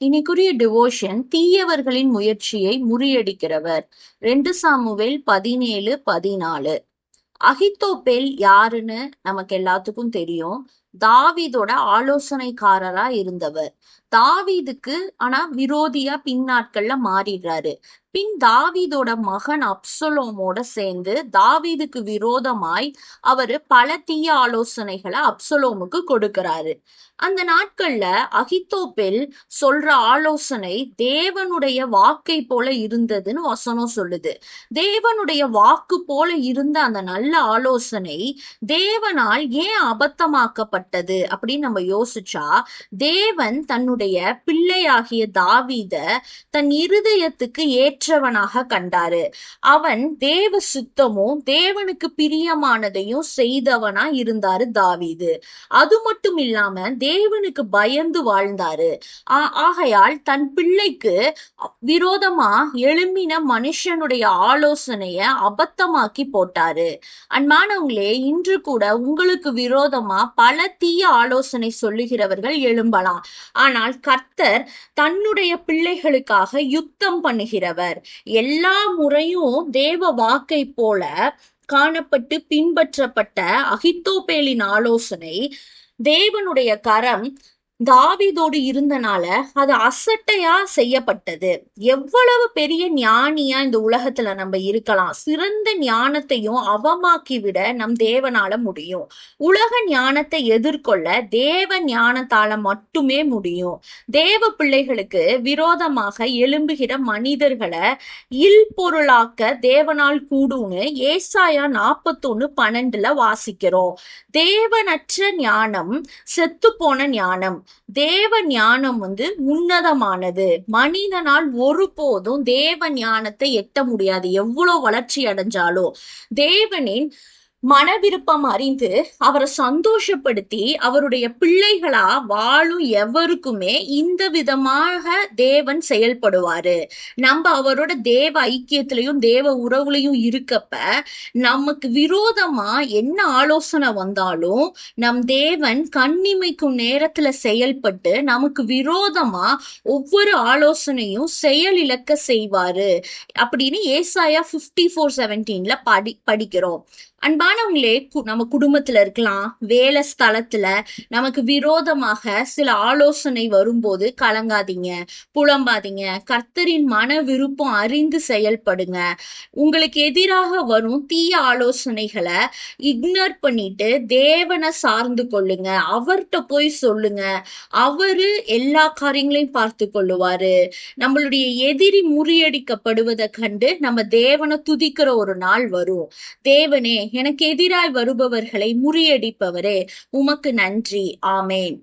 இன்னைக்குரிய devotion தீயவர்களின் முயற்சியை முறியடிக்கிறவர். ரெண்டு Samuel பதினேழு பதினாலு. அகித்தோப்பேல் யாருன்னு நமக்கு எல்லாத்துக்கும் தெரியும். தாவீதோட ஆலோசனைக்காரரா இருந்தவர். தாவீதுக்கு ஆனா விரோதியா பின்னாட்கள்ல மாறிடுறாரு. பின் தாவீதோட மகன் அப்சலோமோட சேர்ந்து தாவீதுக்கு விரோதமாய் அவரு பல தீய ஆலோசனைகளை அப்சலோமுக்கு கொடுக்கிறாரு. அந்த நாட்கள்ல அகித்தோப்பேல் சொல்ற ஆலோசனை தேவனுடைய வாக்கை போல இருந்ததுன்னு வசனம் சொல்லுது. தேவனுடைய வாக்கு போல இருந்த அந்த நல்ல ஆலோசனை தேவனால் ஏன் அபத்தமாக்கப்பட்டது அப்படின்னு நம்ம யோசிச்சா தேவன் தன்னுடைய பிள்ளையாகிய தாவீத தன் இருதயத்துக்கு ஏற்றவனாக கண்டாரு. அவன் தேவ சுத்தமும் தேவனுக்கு பிரியமானதையும் செய்தவனா இருந்தாரு தாவீது. அது மட்டும் இல்லாம தேவனுக்கு பயந்து வாழ்ந்தாரு. ஆகையால் தன் பிள்ளைக்கு விரோதமா எழும்பின மனுஷனுடைய ஆலோசனைய அபத்தமாக்கி போட்டாரு. அன்பானவங்களே இன்று கூட உங்களுக்கு விரோதமா பல தீய ஆலோசனை சொல்லுகிறவர்கள் எழும்பலாம். ஆனால் கர்த்தர் தன்னுடைய பிள்ளைகளுக்காக யுத்தம் பண்ணுகிறவர். எல்லா முறையும் தேவ வாக்கை போல காணப்பட்டு பின்பற்றப்பட்ட அகித்தோபேலின் ஆலோசனை தேவனுடைய கரம் தாவிதோடு இருந்தனால அது அசட்டையா செய்யப்பட்டது. எவ்வளவு பெரிய ஞானியா இந்த உலகத்துல நம்ம இருக்கலாம். சிறந்த ஞானத்தையும் அவமாக்கி விட நம் தேவனால முடியும். உலக ஞானத்தை எதிர்கொள்ள தேவ ஞானத்தால மட்டுமே முடியும். தேவ பிள்ளைகளுக்கு விரோதமாக எழும்புகிற மனிதர்களை இல் பொருளாக்க தேவனால் கூடும்னு ஏசாயா நாப்பத்தொன்னு பன்னெண்டுல வாசிக்கிறோம். தேவனற்ற ஞானம் செத்து போன ஞானம். தேவ ஞானம் வந்து உன்னதமானது. மனிதனால் ஒருபோதும் தேவ ஞானத்தை எட்ட முடியாது. எவ்வளவு வளர்ச்சி அடைஞ்சாலும் தேவனின் மன விருப்பம் அறிந்து அவரை சந்தோஷப்படுத்தி அவருடைய பிள்ளைகளா வாழும் எவருக்குமே இந்த விதமாக தேவன் செயல்படுவாரு. நம்ம அவரோட தேவ ஐக்கியத்திலையும் தேவ உறவுலையும் இருக்கப்ப நமக்கு விரோதமா என்ன ஆலோசனை வந்தாலும் நம் தேவன் கண்ணிமைக்கும் நேரத்துல செயல்பட்டு நமக்கு விரோதமா ஒவ்வொரு ஆலோசனையும் செயல் இழக்க செய்வாரு. அப்படின்னு ஏசாயா பிப்டி ஃபோர் செவன்டீன்ல படி படிக்கிறோம். அன்பா ஆனவங்களே நம்ம குடும்பத்துல இருக்கலாம் வேலை ஸ்தலத்துல நமக்கு விரோதமாக சில ஆலோசனை வரும்போது கலங்காதீங்க புலம்பாதீங்க. கர்த்தரின் மன விருப்பம் அறிந்து செயல்படுங்க. உங்களுக்கு எதிராக வரும் தீய ஆலோசனைகளை இக்னோர் பண்ணிட்டு தேவனை சார்ந்து கொள்ளுங்க. அவர்கிட்ட போய் சொல்லுங்க. அவரு எல்லா காரியங்களையும் பார்த்து கொள்ளுவாரு. நம்மளுடைய எதிரி முறியடிக்கப்படுவதை கண்டு நம்ம தேவனை துதிக்கிற ஒரு நாள் வரும். தேவனே எனக்கு எதிராய் வருபவர்களை முறியடிப்பவரே. உமக்கு நன்றி. ஆமேன்.